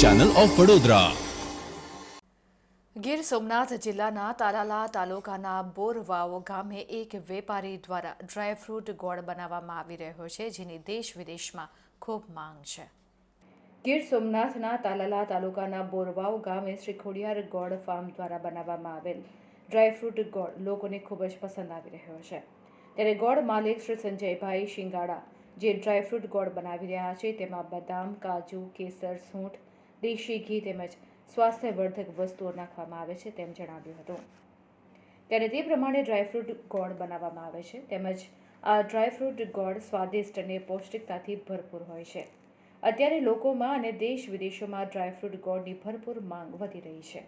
Channel of Vadodara Gir Somnath જિલ્લાના તાલાલા તાલુકાના બોરવાવ ગામે એક વેપારી દ્વારા ડ્રાયફ્રૂટ ગોળ બનાવવામાં આવી રહ્યો છે, જેની દેશ વિદેશમાં ખૂબ માંગ છે. ગીર સોમનાથના તાલાલા તાલુકાના બોરવાવ ગામે શ્રી ખોડિયાર ગોળ ફાર્મ દ્વારા બનાવવામાં આવેલ ડ્રાયફ્રૂટ ગોળ લોકોને ખૂબ જ પસંદ આવી રહ્યો છે. ત્યારે ગોળ માલિક શ્રી સંજયભાઈ શિંગાડા જે ડ્રાયફ્રૂટ ગોળ બનાવી રહ્યા છે, તેમાં બદામ, કાજુ, કેસર, સૂંઠ દેશી ઘી તેમજ સ્વાસ્થ્યવર્ધક વસ્તુઓ નાખવામાં આવે છે તેમ જણાવ્યું હતું. ત્યારે તે પ્રમાણે ડ્રાયફ્રૂટ ગોળ બનાવવામાં આવે છે તેમજ આ ડ્રાયફ્રૂટ ગોળ સ્વાદિષ્ટ અને પૌષ્ટિકતાથી ભરપૂર હોય છે. અત્યારે લોકોમાં અને દેશ વિદેશોમાં ડ્રાયફ્રૂટ ગોળની ભરપૂર માંગ વધી રહી છે.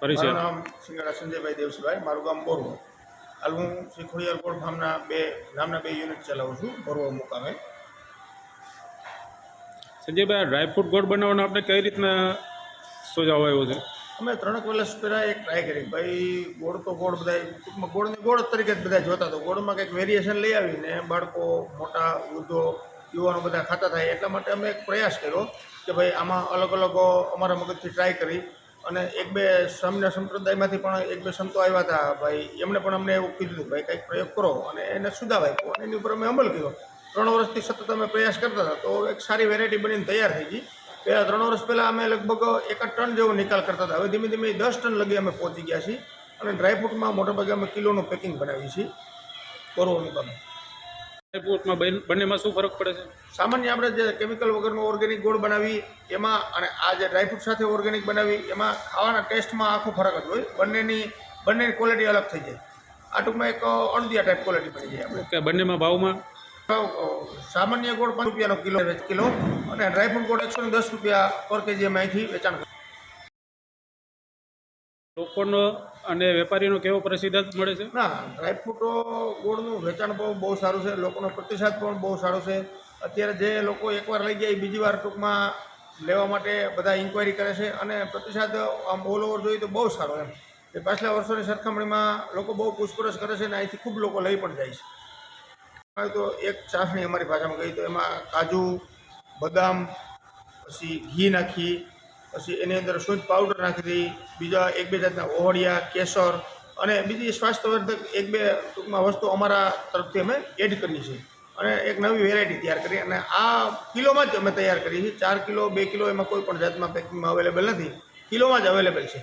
પરિચય. નામ સિંગાડા સંજયભાઈ દેવસીભાઈ મારું ગામ બોરવો. હાલ હું શ્રી ખોડિયાર કોળ ફાર્મના બે નામના બે યુનિટ ચલાવું છું બોરવો મુકામે. સંજયભાઈ ડ્રાયફ્રૂટ ગોળ બનાવવાનો આપણે કઈ રીતના સોજાવો આવ્યો છે? અમે ત્રણેક વર્ષ પહેલાં એક ટ્રાય કરી. ભાઈ ગોળ તો ગોળ બધા ટૂંકમાં ગોળને ગોળ તરીકે જ બધા જોતા તો ગોળમાં કંઈક વેરિએશન લઈ આવીને બાળકો મોટા વૃદ્ધો યુવાનો બધા ખાતા થાય. એટલા માટે અમે એક પ્રયાસ કર્યો કે ભાઈ આમાં અલગ અલગ અમારા મગજથી ટ્રાય કરી. અને એક બે સામ્ય સંપ્રદાયમાંથી પણ એક બે સંતો આવ્યા હતા. ભાઈ, એમણે પણ અમને એવું કીધું ભાઈ, કંઈક પ્રયોગ કરો. અને એને સુધાર આપ્યો. અને એની ઉપર અમે અમલ કર્યો. ત્રણ વર્ષથી સતત અમે પ્રયાસ કરતા હતા. તો એક સારી વેરાયટી બનીને તૈયાર થઈ ગઈ. પહેલાં ત્રણ વર્ષ પહેલાં અમે લગભગ એક ટન જેવો નિકાલ કરતા હતા. હવે ધીમે ધીમે દસ ટન લગી અમે પહોંચી ગયા છીએ. અને ડ્રાયફ્રૂટમાં મોટાભાગે અમે કિલોનું પેકિંગ બનાવીએ છીએ. કરવાનું મુકામે ડ્રાયફ્રૂટમાં બંનેમાં શું ફરક પડે છે? સામાન્ય આપણે જે કેમિકલ વગરનો ઓર્ગેનિક ગોળ બનાવી એમાં અને આ જે ડ્રાયફ્રૂટ સાથે ઓર્ગેનિક બનાવી એમાં ખાવાના ટેસ્ટમાં આખો ફરક જ હોય. બંનેની બંનેની ક્વોલિટી અલગ થઈ જાય. આ ટૂંકમાં એક અણદિયા ટાઈપ ક્વોલિટી પડી જાય આપણે. બંનેમાં ભાવમાં? ભાવ, સામાન્ય ગોળ પાંચ રૂપિયાનો કિલો કિલો અને ડ્રાયફ્રૂટ ગોળ એકસો દસ રૂપિયા પર કેજી અહીંથી વેચાણ. લોકોનો અને વેપારીનો કેવો પ્રતિસાદ મળે છે? ના ડ્રાયફ્રૂટો ગોળનું વેચાણ પણ બહુ સારું છે. લોકોનો પ્રતિસાદ પણ બહુ સારો છે. અત્યારે જે લોકો એકવાર લઈ એ બીજી વાર ટૂંકમાં લેવા માટે બધા ઇન્ક્વાયરી કરે છે અને પ્રતિસાદ આમ ઓલ ઓવર જોઈએ તો બહુ સારો એમ. એ પાછલા વર્ષોની સરખામણીમાં લોકો બહુ પૂછપરછ કરે છે અને અહીંથી ખૂબ લોકો લઈ પણ જાય છે. તો એક ચાસણી અમારી ભાષામાં ગઈ તો એમાં કાજુ, બદામ, પછી ઘી નાખી પછી એની અંદર શુદ્ધ પાવડર નાખી દઈ બીજા એક બે જાતના ઓહળિયા, કેસર અને બીજી સ્વાસ્થ્યવર્ધક એક બે ટૂંકમાં વસ્તુ અમારા તરફથી અમે એડ કરીએ છીએ. અને એક નવી વેરાયટી તૈયાર કરી અને આ કિલોમાં જ અમે તૈયાર કરીએ છીએ. ચાર કિલો, બે કિલો એમાં કોઈ પણ જાતમાં પેકિંગમાં અવેલેબલ નથી. કિલોમાં જ અવેલેબલ છે.